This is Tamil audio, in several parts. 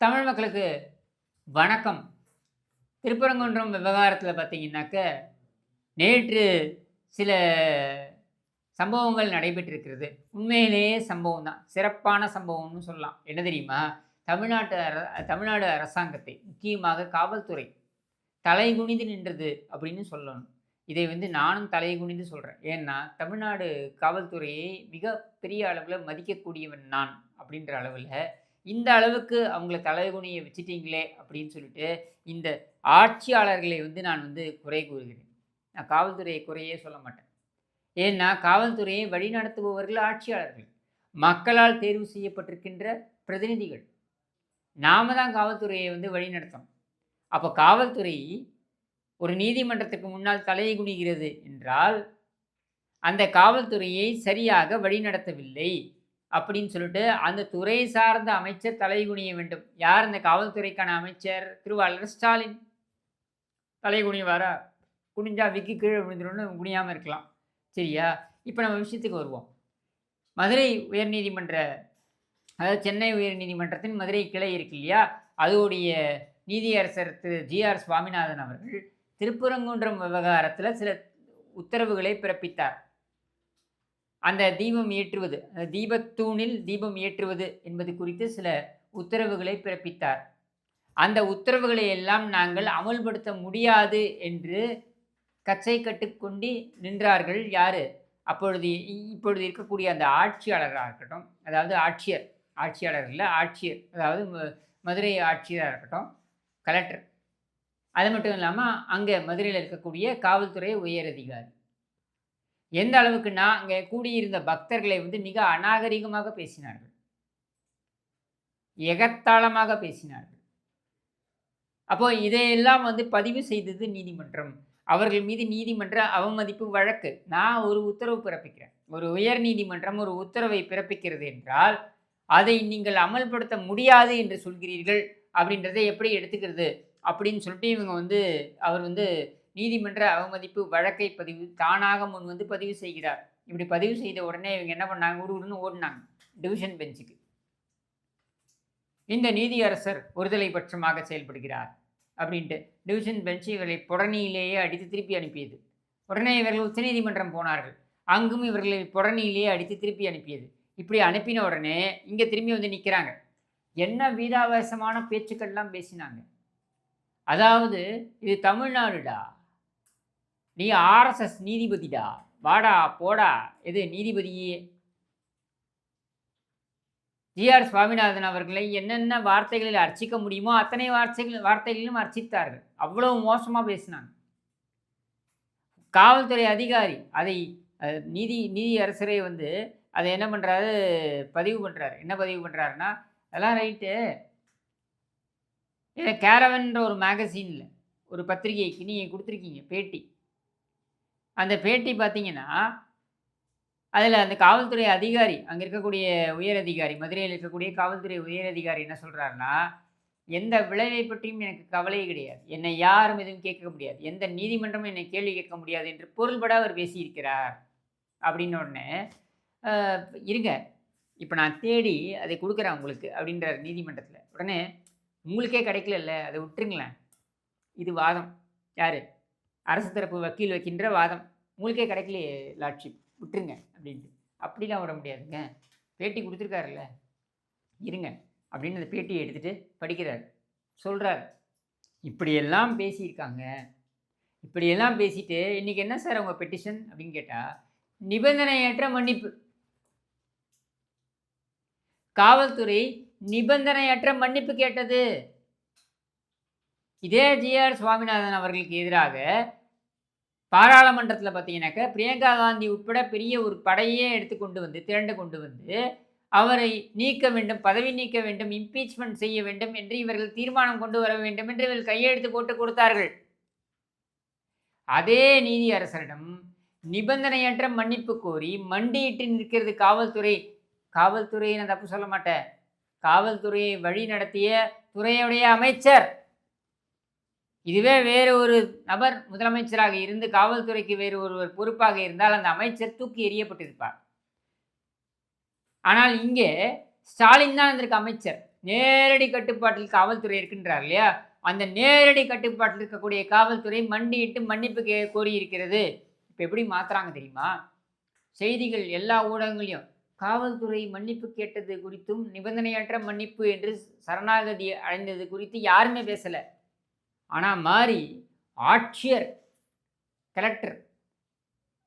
தமிழ் மக்களுக்கு வணக்கம். திருப்பரங்குன்றம் விவகாரத்தில் பார்த்தீங்கன்னாக்க நேற்று சில சம்பவங்கள் நடைபெற்றிருக்கிறது. உண்மையிலேயே சம்பவம் தான் சிறப்பான சம்பவம்னு சொல்லலாம். என்ன தெரியுமா? தமிழ்நாட்டு அர தமிழ்நாடு அரசாங்கத்தை முக்கியமாக காவல்துறை தலை குனிந்து நின்றது அப்படின்னு சொல்லணும். இதை வந்து நானும் தலை குனிந்து சொல்கிறேன் ஏன்னா தமிழ்நாடு காவல்துறையை மிக பெரிய அளவில் மதிக்கக்கூடியவன் நான் அப்படின்ற அளவில் இந்த அளவுக்கு அவங்கள தலைகுனியை வச்சுட்டீங்களே அப்படின்னு சொல்லிட்டு இந்த ஆட்சியாளர்களை வந்து நான் வந்து குறை கூறுகிறேன். நான் காவல்துறையை குறையே சொல்ல மாட்டேன். ஏன்னா காவல்துறையை வழிநடத்துபவர்கள் ஆட்சியாளர்கள். மக்களால் தேர்வு செய்யப்பட்டிருக்கின்ற பிரதிநிதிகள். நாம தான் காவல்துறையை வந்து வழிநடத்தணும். அப்போ காவல்துறை ஒரு நீதிமன்றத்துக்கு முன்னால் தலையை குனிகிறது என்றால் அந்த காவல்துறையை சரியாக வழிநடத்தவில்லை. அப்படின்னு சொல்லிட்டு அந்த துறை சார்ந்த அமைச்சர் தலைகுனிய வேண்டும். யார் இந்த காவல்துறைக்கான அமைச்சர்? திருவாளர் ஸ்டாலின். தலைகுனிவாரா? குனிஞ்சா விக்கி கீழே விழுந்துருன்னு குனியாமல் இருக்கலாம். சரியா? இப்போ நம்ம விஷயத்துக்கு வருவோம். மதுரை உயர்நீதிமன்ற அதாவது சென்னை உயர்நீதிமன்றத்தின் மதுரை கிளை இருக்கு இல்லையா? அதோடைய நீதியரசர் திரு ஜி ஆர் சுவாமிநாதன் அவர்கள் திருப்பரங்குன்றம் விவகாரத்தில் சில உத்தரவுகளை பிறப்பித்தார். அந்த தீபம் ஏற்றுவது தீபத்தூணில் தீபம் ஏற்றுவது என்பது குறித்து சில உத்தரவுகளை பிறப்பித்தார். அந்த உத்தரவுகளை எல்லாம் நாங்கள் அமல்படுத்த முடியாது என்று கச்சை கட்டுக்கொண்டு நின்றார்கள் யார்? அப்பொழுது இப்பொழுது இருக்கக்கூடிய அந்த ஆட்சியாளராக இருக்கட்டும் அதாவது ஆட்சியர் ஆட்சியாளர் இல்லை ஆட்சியர் அதாவது மதுரை ஆட்சியராக இருக்கட்டும் கலெக்டர். அது மட்டும் இல்லாமல் அங்கே மதுரையில் இருக்கக்கூடிய காவல்துறை உயரதிகாரி. எந்த அளவுக்குன்னா அங்கே கூடியிருந்த பக்தர்களை வந்து மிக அநாகரிகமாக பேசினார்கள். எகத்தாளமாக பேசினார்கள். அப்போ இதையெல்லாம் வந்து பதிவு செய்தது நீதிமன்றம். அவர்கள் மீது நீதிமன்ற அவமதிப்பு வழக்கு. நான் ஒரு உத்தரவு பிறப்பிக்கிறேன். ஒரு உயர் நீதிமன்றம் ஒரு உத்தரவை பிறப்பிக்கிறது என்றால் அதை நீங்கள் அமல்படுத்த முடியாது என்று சொல்கிறீர்கள். அப்படின்றத எப்படி எடுத்துக்கிறது? அப்படின்னு சொல்லிட்டு இவங்க வந்து அவர் வந்து நீதிமன்ற அவமதிப்பு வழக்கை பதிவு தானாக முன் வந்து பதிவு செய்கிறார். இப்படி பதிவு செய்த உடனே இவங்க என்ன பண்ணாங்க? ஊடுன்னு ஓடினாங்க டிவிஷன் பெஞ்சுக்கு. இந்த நீதியரசர் ஒருதலை பட்சமாக செயல்படுகிறார் அப்படின்ட்டு டிவிஷன் பெஞ்ச் இவர்களை புடனியிலேயே அடித்து திருப்பி அனுப்பியது. உடனே இவர்கள் உச்சநீதிமன்றம் போனார்கள். அங்கும் இவர்களை புடனியிலேயே அடித்து திருப்பி அனுப்பியது. இப்படி அனுப்பின உடனே இங்கே திரும்பி வந்து நிற்கிறாங்க என்ன வீதாவசமான பேச்சுக்கள்லாம் பேசினாங்க. அதாவது இது தமிழ்நாடுடா? நீ ஆர்எஸ்எஸ் நீதிபதிடா வாடா போடா. எது நீதிபதியே ஜிஆர் சுவாமிநாதன் அவர்களை என்னென்ன வார்த்தைகளில் அர்ச்சிக்க முடியுமோ அத்தனை வார்த்தைகள் வார்த்தைகளிலும் அர்ச்சித்தார்கள். அவ்வளவு மோசமாக பேசினாங்க. காவல்துறை அதிகாரி அதை நீதி நீதி அரசரே வந்து அதை என்ன பண்ணுறாரு பதிவு பண்ணுறாரு என்ன பதிவு பண்ணுறாருன்னா அதெல்லாம் ரைட்டு. இதை கேரவன்ற ஒரு மேகசினில் ஒரு பத்திரிகைக்கு நீங்கள் கொடுத்துருக்கீங்க பேட்டி. அந்த பேட்டி பார்த்தீங்கன்னா அதில் அந்த காவல்துறை அதிகாரி அங்கே இருக்கக்கூடிய உயர் அதிகாரி மதுரையில் இருக்கக்கூடிய காவல்துறை உயர் அதிகாரி என்ன சொல்கிறாருன்னா எந்த விளைவை பற்றியும் எனக்கு கவலை கிடையாது. என்னை யாரும் எதுவும் கேட்க முடியாது. எந்த நீதிமன்றமும் என்னை கேள்வி கேட்க முடியாது என்று பொருள்பட அவர் பேசியிருக்கிறார். அப்படின்ன உடனே இருங்க. இப்போ நான் தேடி அதை கொடுக்குறேன் உங்களுக்கு அப்படின்றார் நீதிமன்றத்தில். உடனே உங்களுக்கே கிடைக்கலல்ல. அதை விட்டுருங்களேன். இது வாதம். யார்? அரசு தரப்பு வக்கீல் வைக்கின்ற வாதம். உங்களுக்கே கிடைக்கலையே லாட்ஷிப் விட்டுருங்க அப்படின்ட்டு. அப்படிலாம் விட முடியாதுங்க. பேட்டி கொடுத்துருக்காருல்ல. இருங்க அப்படின்னு அந்த பேட்டியை எடுத்துகிட்டு படிக்கிறார். சொல்கிறார் இப்படியெல்லாம் பேசியிருக்காங்க. இப்படியெல்லாம் பேசிட்டு இன்றைக்கி என்ன சார் உங்கள் பெட்டிஷன் அப்படின்னு கேட்டால் நிபந்தனையற்ற மன்னிப்பு. காவல்துறை நிபந்தனையற்ற மன்னிப்பு கேட்டது. இதே ஜிஆர் சுவாமிநாதன் அவர்களுக்கு எதிராக பாராளுமன்றத்தில் பார்த்தீங்கன்னாக்க பிரியங்கா காந்தி உட்பட பெரிய ஒரு படையே எடுத்து கொண்டு வந்து திரண்டு கொண்டு வந்து அவரை நீக்க வேண்டும் பதவி நீக்க வேண்டும் இம்பீச்மெண்ட் செய்ய வேண்டும் என்று இவர்கள் தீர்மானம் கொண்டு வர வேண்டும் என்று இவர்கள் கையெழுத்து போட்டு கொடுத்தார்கள். அதே நீதி அரசரிடம் நிபந்தனையற்ற மன்னிப்பு கோரி மண்டியிட்டு நிற்கிறது காவல்துறை. காவல்துறையை நான் தப்பு சொல்ல மாட்டேன். காவல்துறையை வழி நடத்திய துறையுடைய அமைச்சர் இதுவே வேறு ஒரு நபர் முதலமைச்சராக இருந்து காவல்துறைக்கு வேறு ஒருவர் பொறுப்பாக இருந்தால் அந்த அமைச்சர் தூக்கி எறியப்பட்டிருப்பார். ஆனால் இங்கே ஸ்டாலின் தான் இருந்திருக்க அமைச்சர். நேரடி கட்டுப்பாட்டில் காவல்துறை இருக்கின்றார் இல்லையா? அந்த நேரடி கட்டுப்பாட்டில் இருக்கக்கூடிய காவல்துறை மண்டியிட்டு மன்னிப்பு கே கோரியிருக்கிறது. இப்போ எப்படி மாத்துறாங்க தெரியுமா? செய்திகள் எல்லா ஊடகங்களையும் காவல்துறை மன்னிப்பு கேட்டது குறித்தும் நிபந்தனையற்ற மன்னிப்பு என்று சரணாகதி அடைந்தது குறித்து யாருமே பேசலை. ஆனால் மாறி ஆட்சியர் கலெக்டர்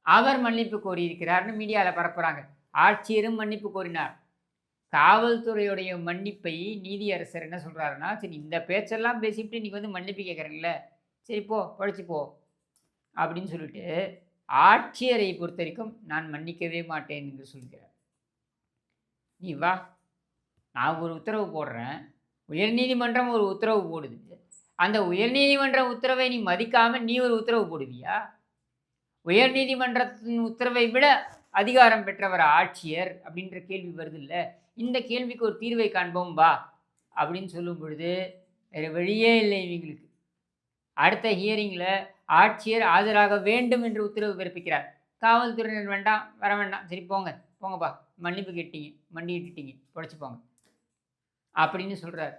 அவர் மன்னிப்பு கோரியிருக்கிறார்னு மீடியாவில் பரப்புகிறாங்க ஆட்சியரும் மன்னிப்பு கோரினார். காவல்துறையுடைய மன்னிப்பை நீதியரசர் என்ன சொல்கிறாருன்னா சரி இந்த பேச்செல்லாம் பேசிவிட்டு நீ வந்து மன்னிப்பு கேட்குறீங்களே சரி போ படிச்சு போ அப்படின்னு சொல்லிட்டு ஆட்சியரை பொறுத்த வரைக்கும் நான் மன்னிக்கவே மாட்டேன் என்று சொல்கிறார். நீ வா நான் ஒரு உத்தரவு போடுறேன். உயர்நீதிமன்றம் ஒரு உத்தரவு போடுது. அந்த உயர்நீதிமன்ற உத்தரவை நீ மதிக்காமல் நீ ஒரு உத்தரவு போடுவியா? உயர்நீதிமன்றத்தின் உத்தரவை விட அதிகாரம் பெற்றவர் ஆட்சியர் அப்படின்ற கேள்வி வருது இல்லை இந்த கேள்விக்கு ஒரு தீர்வை காண்போம் வா அப்படின்னு சொல்லும் பொழுது வேறு வழியே இல்லை இவங்களுக்கு. அடுத்த ஹியரிங்கில் ஆட்சியர் ஆஜராக வேண்டும் என்று உத்தரவு பிறப்பிக்கிறார். காவல்துறையினர் வேண்டாம் வர வேண்டாம். சரி போங்க போங்கப்பா மன்னிப்பு கேட்டீங்க மண்டிட்டுட்டீங்க பொழைச்சி போங்க. அப்படின்னு சொல்கிறார்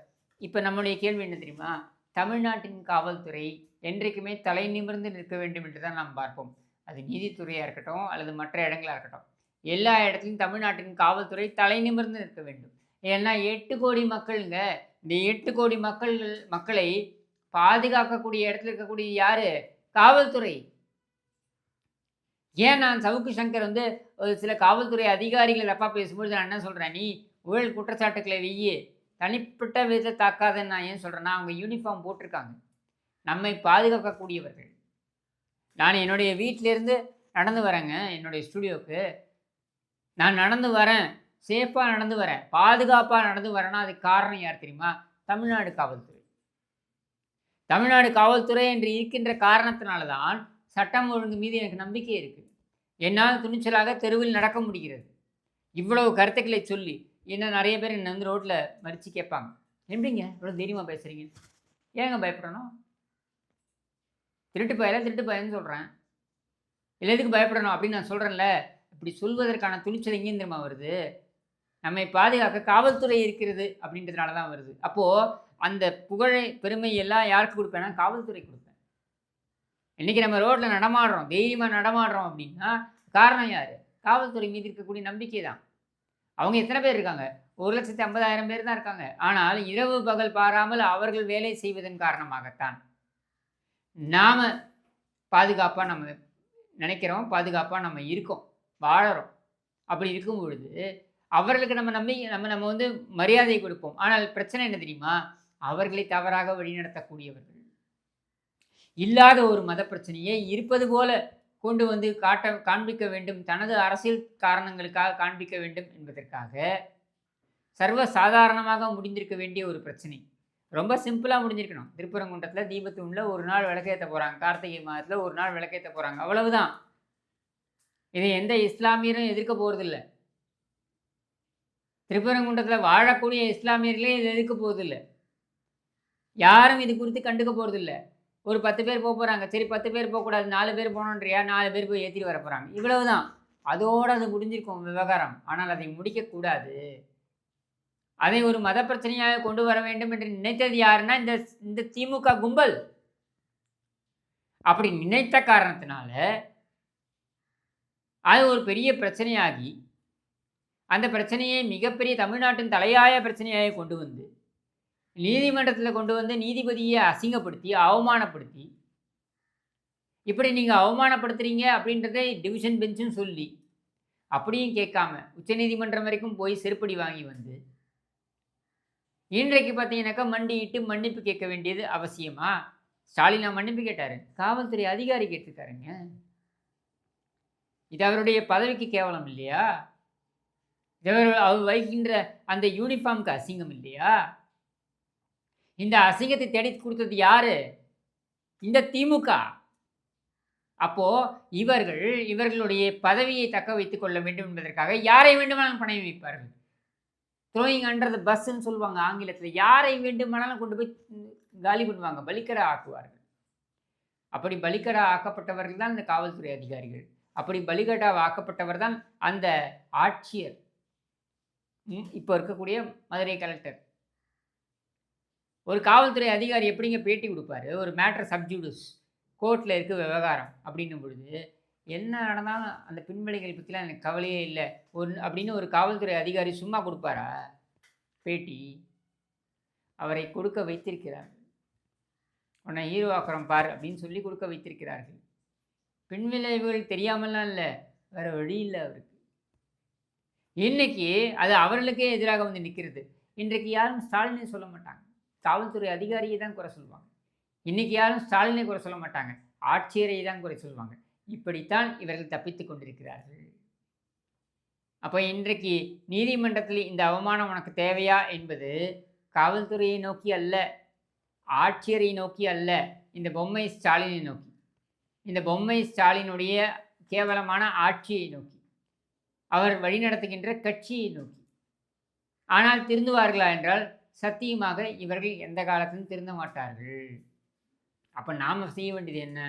இப்போ நம்மளுடைய கேள்வி என்ன தெரியுமா? தமிழ்நாட்டின் காவல்துறை என்றைக்குமே தலை நிமிர்ந்து நிற்க வேண்டும் என்று தான் நாம் பார்ப்போம். அது நீதித்துறையாக இருக்கட்டும் அல்லது மற்ற இடங்களாக இருக்கட்டும். எல்லா இடத்துலையும் தமிழ்நாட்டின் காவல்துறை தலை நிமிர்ந்து நிற்க வேண்டும். ஏன்னா எட்டு கோடி மக்களுங்க. இந்த எட்டு கோடி மக்கள் மக்களை பாதுகாக்கக்கூடிய இடத்துல இருக்கக்கூடிய யாரு? காவல்துறை. ஏன் நான் சவுக்கு சங்கர் வந்து ஒரு சில காவல்துறை அதிகாரிகள் அப்பா பேசும்போது நான் என்ன சொல்கிறேன் நீ ஊழல் குற்றச்சாட்டுக்களை வெய்யி தனிப்பட்ட விதத்தை தாக்காதுன்னு நான் ஏன் சொல்கிறேன்னா அவங்க யூனிஃபார்ம் போட்டிருக்காங்க. நம்மை பாதுகாக்கக்கூடியவர்கள். நான் என்னுடைய வீட்டிலேருந்து நடந்து வரேங்க என்னுடைய ஸ்டுடியோவுக்கு நான் நடந்து வரேன் சேஃபாக நடந்து வரேன் பாதுகாப்பாக நடந்து வரேன்னா அதுக்கு காரணம் யார் தெரியுமா? தமிழ்நாடு காவல்துறை. தமிழ்நாடு காவல்துறை என்று இருக்கின்ற காரணத்தினால தான் சட்டம் ஒழுங்கு மீது எனக்கு நம்பிக்கை இருக்குது என்னால் துணிச்சலாக தெருவில் நடக்க முடிகிறது. இவ்வளவு கருத்துக்களை சொல்லி என்ன நிறைய பேர் என்னை வந்து ரோட்டில் மறித்து கேட்பாங்க. எப்படிங்க இவ்வளோ தைரியமாக பேசுகிறீங்க ஏங்க பயப்படணும்? திருட்டு பயல திருட்டு பயன்னு சொல்கிறேன் இல்லை எதுக்கு பயப்படணும் அப்படின்னு நான் சொல்கிறேன்ல இப்படி சொல்வதற்கான துணிச்சல் எங்கேயும் தெரியுமா வருது? நம்மை பாதுகாக்க காவல்துறை இருக்கிறது அப்படின்றதுனால தான் வருது. அப்போது அந்த புகழை பெருமை எல்லாம் யாருக்கு கொடுப்பேன்னா காவல்துறை கொடுப்பேன். இன்றைக்கி நம்ம ரோட்டில் நடமாடுறோம் தைரியமாக நடமாடுறோம் அப்படின்னா காரணம் யார்? காவல்துறை மீது இருக்கக்கூடிய நம்பிக்கை தான். அவங்க எத்தனை பேர் இருக்காங்க? ஒரு லட்சத்தி ஐம்பதாயிரம் பேர் தான் இருக்காங்க. ஆனால் இரவு பகல் பாராமல் அவர்கள் வேலை செய்வதன் காரணமாகத்தான். நாம் பாதுகாப்பாக நம்ம நினைக்கிறோம். பாதுகாப்பாக நம்ம இருக்கோம். வாழறோம். அப்படி இருக்கும் பொழுது அவர்களுக்கு நம்ம நம்பி நம்ம நம்ம வந்து மரியாதை கொடுப்போம். ஆனால் பிரச்சனை என்ன தெரியுமா? அவர்களை தவறாக வழிநடத்தக்கூடியவர்கள். இல்லாத ஒரு மத பிரச்சனையை இருப்பது போல கொண்டு வந்து காட்ட காண்பிக்க வேண்டும். தனது அரசியல் காரணங்களுக்காக காண்பிக்க வேண்டும் என்பதற்காக சர்வ சாதாரணமாக முடிந்திருக்க வேண்டிய ஒரு பிரச்சனை. ரொம்ப சிம்பிளாக முடிஞ்சிருக்கணும். திருப்பரங்குன்றத்தில் தீபத்தூணில் ஒரு நாள் விளக்கேற்ற போகிறாங்க கார்த்திகை மாதத்தில் ஒரு நாள் விளக்கேற்ற போகிறாங்க அவ்வளவுதான். இதை எந்த இஸ்லாமியரும் எதிர்க்க போகிறதில்ல திருப்பரங்குன்றத்தில் வாழக்கூடிய இஸ்லாமியர்களே இதை எதிர்க்க போகிறதில்ல யாரும் இது குறித்து கண்டுக்க போகிறதில்ல ஒரு பத்து பேர் போக போகிறாங்க சரி பத்து பேர் போகக்கூடாது நாலு பேர் போகணுன்றியா நாலு பேர் போய் ஏற்றிட்டு வர போகிறாங்க இவ்வளவு தான் அதோடு அது முடிஞ்சிருக்கும் விவகாரம். ஆனால் அதை முடிக்கக்கூடாது அதை ஒரு மத பிரச்சனையாக கொண்டு வர வேண்டும் என்று நினைத்தது யாருன்னா இந்த இந்த திமுக கும்பல். அப்படி நினைத்த காரணத்தினால அது ஒரு பெரிய பிரச்சனையாகி அந்த பிரச்சனையை மிகப்பெரிய தமிழ்நாட்டின் தலையாய பிரச்சனையாக கொண்டு வந்து நீதிமன்றத்தில் கொண்டு வந்து நீதிபதியை அசிங்கப்படுத்தி அவமானப்படுத்தி இப்படி நீங்கள் அவமானப்படுத்துகிறீங்க அப்படின்றத டிவிஷன் பெஞ்சுன்னு சொல்லி அப்படியும் கேட்காம உச்சநீதிமன்றம் வரைக்கும் போய் செருப்படி வாங்கி வந்து இன்றைக்கு பார்த்தீங்கன்னாக்கா மண்டியிட்டு மன்னிப்பு கேட்க வேண்டியது அவசியமா? ஸ்டாலினா மன்னிப்பு கேட்டார். காவல்துறை அதிகாரி கேட்டிருக்காருங்க. இது அவருடைய பதவிக்கு கேவலம் இல்லையா? இது அவர் அவர் வைக்கின்ற அந்த யூனிஃபார்முக்கு அசிங்கம் இல்லையா? இந்த அசிங்கத்தை தேடி கொடுத்தது யாரு? இந்த திமுக. அப்போ இவர்கள் இவர்களுடைய பதவியை தக்க வைத்துக் கொள்ள வேண்டும் என்பதற்காக யாரை வேண்டுமானாலும் பணம் வைப்பார்கள் த்ரோயிங் அண்டர் த பஸ்ன்னு சொல்லுவாங்க ஆங்கிலத்தில். யாரை வேண்டுமானாலும் கொண்டு போய் காலி பண்ணுவாங்க. பலிக்கடா ஆக்குவார்கள். அப்படி பலிக்கடா ஆக்கப்பட்டவர்கள் தான் இந்த காவல்துறை அதிகாரிகள். அப்படி பலிகடா ஆக்கப்பட்டவர் தான் அந்த ஆட்சியர். இப்போ இருக்கக்கூடிய மதுரை கலெக்டர். ஒரு காவல்துறை அதிகாரி எப்படிங்க பேட்டி கொடுப்பாரு? ஒரு மேட்ரு சப்ஜூடிஸ் கோர்ட்டில் இருக்க விவகாரம் அப்படின்னும் பொழுது என்ன நடந்தாலும் அந்த பின்விளைகள் பற்றிலாம் எனக்கு கவலையே இல்லை. ஒரு அப்படின்னு ஒரு காவல்துறை அதிகாரி சும்மா கொடுப்பாரா? பேட்டி. அவரை கொடுக்க வைத்திருக்கிறார். உன்னை ஹீரோ பார் அப்படின்னு சொல்லி கொடுக்க வைத்திருக்கிறார்கள். பின்விளைவுகள் தெரியாமலாம் இல்லை. வேறு வழி இல்லை அவருக்கு. இன்றைக்கி அது அவர்களுக்கே எதிராக வந்து நிற்கிறது இன்றைக்கு யாரும் ஸ்டாலினே சொல்ல மாட்டாங்க. காவல்துறை அதிகாரியை தான் குறை சொல்லுவாங்க. இன்னைக்கு யாரும் ஸ்டாலினை குறை சொல்ல மாட்டாங்க. ஆட்சியரை தான் குறை சொல்லுவாங்க. இப்படித்தான் இவர்கள் தப்பித்துக் கொண்டிருக்கிறார்கள். அப்போ இன்றைக்கு நீதிமன்றத்தில் இந்த அவமானம் உனக்கு தேவையா என்பது காவல்துறையை நோக்கி அல்ல ஆட்சியரை நோக்கி அல்ல இந்த பொம்மை ஸ்டாலினை நோக்கி. இந்த பொம்மை ஸ்டாலினுடைய கேவலமான ஆட்சியை நோக்கி. அவர் வழிநடத்துகின்ற கட்சியை நோக்கி. ஆனால் திருந்துவார்களா என்றால் சத்தியமாக இவர்கள் எந்த காலத்திலும் திருந்த மாட்டார்கள். அப்போ நாம் செய்ய வேண்டியது என்ன?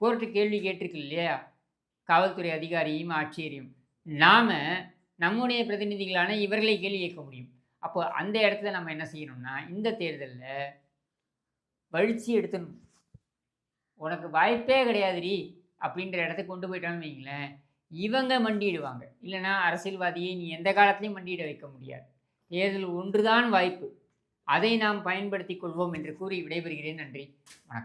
கோர்ட்டு கேள்வி கேட்டிருக்கு இல்லையா? காவல்துறை அதிகாரியும் ஆட்சியரையும். நாம் நம்முடைய பிரதிநிதிகளான இவர்களை கேள்வி கேட்க முடியும். அப்போ அந்த இடத்துல நம்ம என்ன செய்யணும்னா இந்த தேர்தலில் வழிச்சி எடுத்துடணும் உனக்கு வாய்ப்பே கிடையாதுரி அப்படின்ற இடத்துக்கு கொண்டு போயிட்டான்னு வைங்களேன். இவங்க மண்டிடுவாங்க இல்லைன்னா அரசியல்வாதியை நீ எந்த காலத்துலேயும் மண்டியிட வைக்க முடியாது. தேர்தல் ஒன்றுதான் வாய்ப்பு. அதை நாம் பயன்படுத்திக் கொள்வோம் என்று கூறி விடைபெறுகிறேன். நன்றி. வணக்கம்.